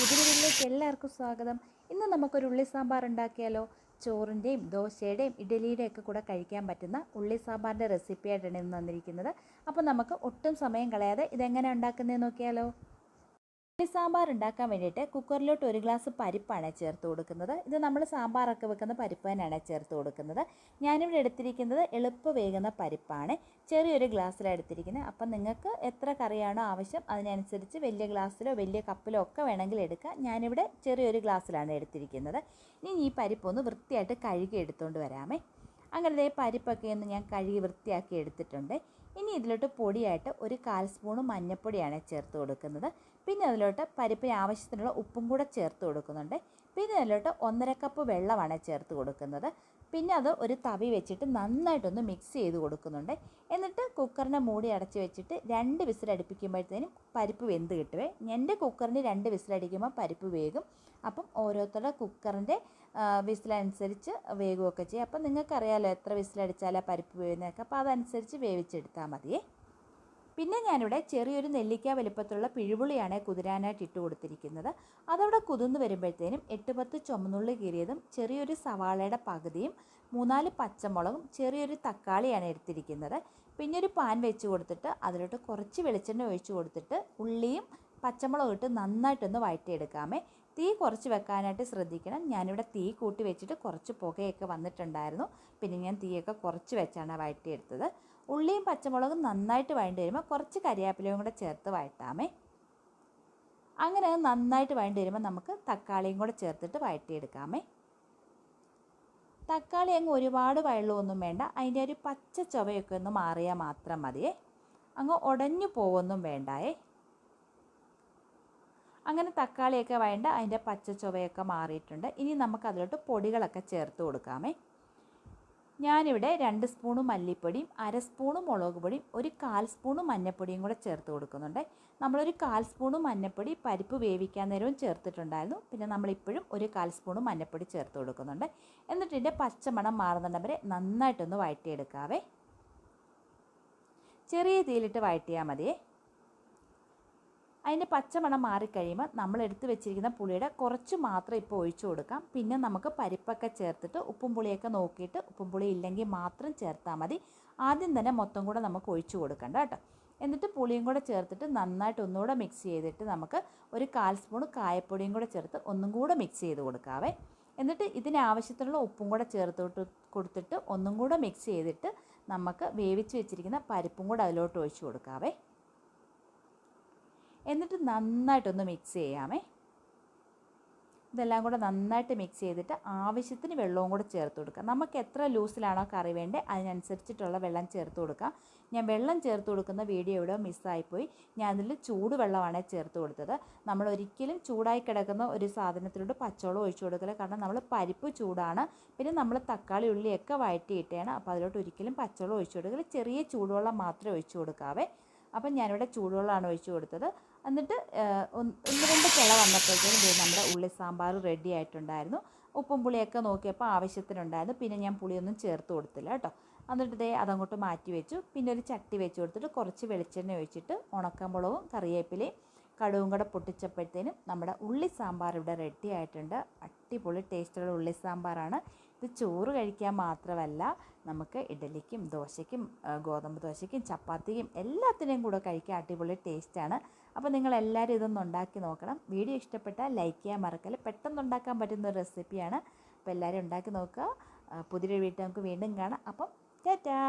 Friends പുതിയ വീട്ടിലേക്ക് എല്ലാവർക്കും സ്വാഗതം. ഇന്ന് നമുക്കൊരു ഉള്ളി സാമ്പാർ ഉണ്ടാക്കിയാലോ? ചോറിന്റെയും ദോശയുടെയും ഇഡലിയുടെയും ഒക്കെ കൂടെ കഴിക്കാൻ പറ്റുന്ന ഉള്ളി സാമ്പാറിന്റെ റെസിപ്പിയായിട്ടാണ് ഇന്ന് വന്നിരിക്കുന്നത്. അപ്പോൾ നമുക്ക് ഒട്ടും സമയം കളയാതെ ഇതെങ്ങനെ ഉണ്ടാക്കുന്നതെന്ന് നോക്കിയാലോ? സാമ്പാർ ഉണ്ടാക്കാൻ വേണ്ടിയിട്ട് കുക്കറിലോട്ട് ഒരു ഗ്ലാസ് പരിപ്പാണ് ചേർത്ത് കൊടുക്കുന്നത്. ഇത് നമ്മൾ സാമ്പാറൊക്കെ വെക്കുന്ന പരിപ്പ് തന്നെയാണ് ചേർത്ത് കൊടുക്കുന്നത്. ഞാനിവിടെ എടുത്തിരിക്കുന്നത് എളുപ്പ വേകുന്ന പരിപ്പാണ്. ചെറിയൊരു ഗ്ലാസ്സിലാണ് എടുത്തിരിക്കുന്നത്. അപ്പം നിങ്ങൾക്ക് എത്ര കറിയാണോ ആവശ്യം അതിനനുസരിച്ച് വലിയ ഗ്ലാസ്സിലോ വലിയ കപ്പിലോ ഒക്കെ വേണമെങ്കിൽ എടുക്കാം. ഞാനിവിടെ ചെറിയൊരു ഗ്ലാസ്സിലാണ് എടുത്തിരിക്കുന്നത്. ഇനി ഈ പരിപ്പൊന്ന് വൃത്തിയായിട്ട് കഴുകി എടുത്തുകൊണ്ട് വരാമേ. അങ്ങനെ ദേ പരിപ്പൊക്കെ ഒന്ന് ഞാൻ കഴുകി വൃത്തിയാക്കി എടുത്തിട്ടുണ്ട്. ഇനി ഇതിലോട്ട് പൊടിയായിട്ട് ഒരു കാൽ സ്പൂണ് മഞ്ഞൾപ്പൊടിയാണ് ചേർത്ത് കൊടുക്കുന്നത്. പിന്നെ അതിലോട്ട് പരിപ്പിന് ആവശ്യത്തിനുള്ള ഉപ്പും കൂടെ ചേർത്ത് കൊടുക്കുന്നുണ്ട്. പിന്നെ അതിലോട്ട് ഒന്നര കപ്പ് വെള്ളമാണ് ചേർത്ത് കൊടുക്കുന്നത്. പിന്നെ അത് ഒരു തവി വെച്ചിട്ട് നന്നായിട്ടൊന്ന് മിക്സ് ചെയ്ത് കൊടുക്കുന്നുണ്ട്. എന്നിട്ട് കുക്കറിനെ മൂടി അടച്ച് വെച്ചിട്ട് രണ്ട് വിസിലടിപ്പിക്കുമ്പോഴത്തേനും പരിപ്പ് വെന്ത് കിട്ടുവേ. എന്റെ കുക്കറിന് രണ്ട് വിസിലടിക്കുമ്പോൾ പരിപ്പ് വേകും. അപ്പം ഓരോരുത്തരുടെ കുക്കറിന്റെ വിസിലനുസരിച്ച് വേകുകയൊക്കെ ചെയ്യും. അപ്പം നിങ്ങൾക്കറിയാലോ എത്ര വിസിലടിച്ചാലാണ് പരിപ്പ് വേവുന്നതൊക്കെ. അപ്പോൾ അതനുസരിച്ച് വേവിച്ചെടുത്താൽ മതിയേ. പിന്നെ ഞാനിവിടെ ചെറിയൊരു നെല്ലിക്ക വലുപ്പത്തിലുള്ള പിഴുപുളിയാണ് കുതിരാനായിട്ട് ഇട്ട് കൊടുത്തിരിക്കുന്നത്. അതവിടെ കുതിർന്ന് വരുമ്പോഴത്തേനും എട്ട് പത്ത് ചുമന്നുള്ളി കീറിയതും ചെറിയൊരു സവാളയുടെ പകുതിയും മൂന്നാൽ പച്ചമുളകും ചെറിയൊരു തക്കാളിയാണ് എടുത്തിരിക്കുന്നത്. പിന്നെ ഒരു പാൻ വെച്ച് കൊടുത്തിട്ട് അതിലോട്ട് കുറച്ച് വെളിച്ചെണ്ണ ഒഴിച്ച് കൊടുത്തിട്ട് ഉള്ളിയും പച്ചമുളകും ഇട്ട് നന്നായിട്ടൊന്ന് വഴറ്റിയെടുക്കാമേ. തീ കുറച്ച് വെക്കാനായിട്ട് ശ്രദ്ധിക്കണം. ഞാനിവിടെ തീ കൂട്ടി വെച്ചിട്ട് കുറച്ച് പുകയൊക്കെ വന്നിട്ടുണ്ടായിരുന്നു. പിന്നെ ഞാൻ തീയൊക്കെ കുറച്ച് വെച്ചാണ് വഴറ്റിയെടുത്തത്. ഉള്ളിയും പച്ചമുളകും നന്നായിട്ട് വഴണ്ടി വരുമ്പോൾ കുറച്ച് കരിയാപ്പിലയും കൂടെ ചേർത്ത് വഴറ്റാമേ. അങ്ങനെ നന്നായിട്ട് വഴണ്ടി വരുമ്പോൾ നമുക്ക് തക്കാളിയും കൂടെ ചേർത്തിട്ട് വഴറ്റിയെടുക്കാമേ. തക്കാളി അങ്ങ് ഒരുപാട് വെള്ളമൊന്നും വേണ്ട. അതിന്റെ ഒരു പച്ച ചുവയൊക്കെ ഒന്ന് മാറിയാൽ മാത്രം മതിയേ. അങ്ങ് ഉടഞ്ഞു പോവൊന്നും വേണ്ടായേ. അങ്ങനെ തക്കാളിയൊക്കെ വേണ്ട അതിന്റെ പച്ച ചുവയൊക്കെ മാറിയിട്ടുണ്ട്. ഇനി നമുക്ക് അതിലോട്ട് പൊടികളൊക്കെ ചേർത്ത് കൊടുക്കാമേ. ഞാനിവിടെ രണ്ട് സ്പൂണ് മല്ലിപ്പൊടിയും അര സ്പൂണ് മുളക് പൊടിയും ഒരു കാൽ സ്പൂണ് മഞ്ഞൾപ്പൊടിയും കൂടെ ചേർത്ത് കൊടുക്കുന്നുണ്ട്. നമ്മളൊരു കാൽ സ്പൂണ് മഞ്ഞൾപ്പൊടി പരിപ്പ് വേവിക്കാൻ നേരവും ചേർത്തിട്ടുണ്ടായിരുന്നു. പിന്നെ നമ്മളിപ്പോഴും ഒരു കാൽ സ്പൂണ് മഞ്ഞൾപ്പൊടി ചേർത്ത് കൊടുക്കുന്നുണ്ട്. എന്നിട്ട് ഇതിന്റെ പച്ചമണം മാറുന്നുണ്ട് വരെ നന്നായിട്ടൊന്ന് വഴറ്റിയെടുക്കാവേ. ചെറിയ തീയിലിട്ട് വഴറ്റിയാൽ മതിയേ. അതിന്റെ പച്ചമണം മാറിക്കഴിയുമ്പോൾ നമ്മൾ എടുത്തു വെച്ചിരിക്കുന്ന പുളിയുടെ കുറച്ച് മാത്രം ഇപ്പോൾ ഒഴിച്ചു കൊടുക്കാം. പിന്നെ നമുക്ക് പരിപ്പൊക്കെ ചേർത്തിട്ട് ഉപ്പും പുളിയൊക്കെ നോക്കിയിട്ട് ഉപ്പും പുളി ഇല്ലെങ്കിൽ മാത്രം ചേർത്താൽ മതി. ആദ്യം തന്നെ മൊത്തം കൂടെ നമുക്ക് ഒഴിച്ചു കൊടുക്കണ്ട കേട്ടോ. എന്നിട്ട് പുളിയും കൂടെ ചേർത്തിട്ട് നന്നായിട്ട് ഒന്നുകൂടെ മിക്സ് ചെയ്തിട്ട് നമുക്ക് ഒരു കാൽ സ്പൂൺ കായപ്പൊടിയും കൂടെ ചേർത്ത് ഒന്നും കൂടെ മിക്സ് ചെയ്ത് കൊടുക്കാവേ. എന്നിട്ട് ഇതിനാവശ്യത്തിനുള്ള ഉപ്പും കൂടെ ചേർത്തോട്ട് കൊടുത്തിട്ട് ഒന്നും കൂടെ മിക്സ് ചെയ്തിട്ട് നമുക്ക് വേവിച്ച് വെച്ചിരിക്കുന്ന പരിപ്പും കൂടെ അതിലോട്ട് ഒഴിച്ചു കൊടുക്കാവേ. എന്നിട്ട് നന്നായിട്ടൊന്ന് മിക്സ് ചെയ്യാമേ. ഇതെല്ലാം കൂടെ നന്നായിട്ട് മിക്സ് ചെയ്തിട്ട് ആവശ്യത്തിന് വെള്ളവും കൂടെ ചേർത്ത് കൊടുക്കുക നമുക്ക് എത്ര ലൂസിലാണോ കറി വേണ്ടത് അതിനനുസരിച്ചിട്ടുള്ള വെള്ളം ചേർത്ത് കൊടുക്കുക ഞാൻ വെള്ളം ചേർത്ത് കൊടുക്കുന്ന വീഡിയോ ഇവിടെ മിസ്സായിപ്പോയി ഞാൻ അതിൽ ചൂടുവെള്ളമാണ് ചേർത്ത് കൊടുത്തത്. നമ്മൾ ഒരിക്കലും ചൂടായി കിടക്കുന്ന ഒരു സാധനത്തിലോട്ട് പച്ചവെള്ളം ഒഴിച്ചു കൊടുക്കില്ല കാരണം നമ്മൾ പരിപ്പ് ചൂടാണ്. പിന്നെ നമ്മൾ തക്കാളി ഉള്ളിയൊക്കെ വഴറ്റിയിട്ടാണ്. അപ്പോൾ അതിലോട്ട് ഒരിക്കലും പച്ചവെള്ളം ഒഴിച്ചു കൊടുക്കില്ല ചെറിയ ചൂടുവെള്ളം മാത്രമേ ഒഴിച്ചു കൊടുക്കാവേ. അപ്പം ഞാനിവിടെ ചൂടുവെള്ളമാണ് ഒഴിച്ചു കൊടുത്തത്. എന്നിട്ട് ഒന്ന് രണ്ട് കിള വന്നപ്പോഴത്തേക്കും നമ്മുടെ ഉള്ളി സാമ്പാർ റെഡി ആയിട്ടുണ്ടായിരുന്നു. ഉപ്പും പുളിയൊക്കെ നോക്കിയപ്പോൾ ആവശ്യത്തിനുണ്ടായിരുന്നു. പിന്നെ ഞാൻ പുളിയൊന്നും ചേർത്ത് കൊടുത്തില്ല കേട്ടോ. എന്നിട്ട് ദേ അതങ്ങോട്ട് മാറ്റി വെച്ചു. പിന്നെ ഒരു ചട്ടി വെച്ച് കൊടുത്തിട്ട് കുറച്ച് വെളിച്ചെണ്ണ ഒഴിച്ചിട്ട് ഉണക്കമുളകും കറിവേപ്പിലയും കടുവും കൂടെ പൊട്ടിച്ചപ്പോഴത്തേനും നമ്മുടെ ഉള്ളി സാമ്പാർ ഇവിടെ റെഡി ആയിട്ടുണ്ട്. അടിപൊളി ടേസ്റ്റുള്ള ഉള്ളി സാമ്പാറാണ്. ഇത് ചോറ് കഴിക്കാൻ മാത്രമല്ല നമുക്ക് ഇഡലിക്കും ദോശയ്ക്കും ഗോതമ്പ് ദോശയ്ക്കും ചപ്പാത്തിക്കും എല്ലാത്തിനെയും കൂടെ കഴിക്കാൻ അടിപൊളി ടേസ്റ്റാണ് അപ്പോൾ നിങ്ങൾ എല്ലാവരും ഇതൊന്ന് ഉണ്ടാക്കി നോക്കണം. വീഡിയോ ഇഷ്ടപ്പെട്ടാൽ ലൈക്ക് ചെയ്യാൻ മറക്കല്ല? പെട്ടെന്ന് ഉണ്ടാക്കാൻ പറ്റുന്ന ഒരു റെസിപ്പിയാണ് അപ്പോൾ എല്ലാവരും ഉണ്ടാക്കി നോക്കുക. പുതിയൊരു വീട്ടിൽ നമുക്ക് വീണ്ടും കാണാം. അപ്പം ടാറ്റാ!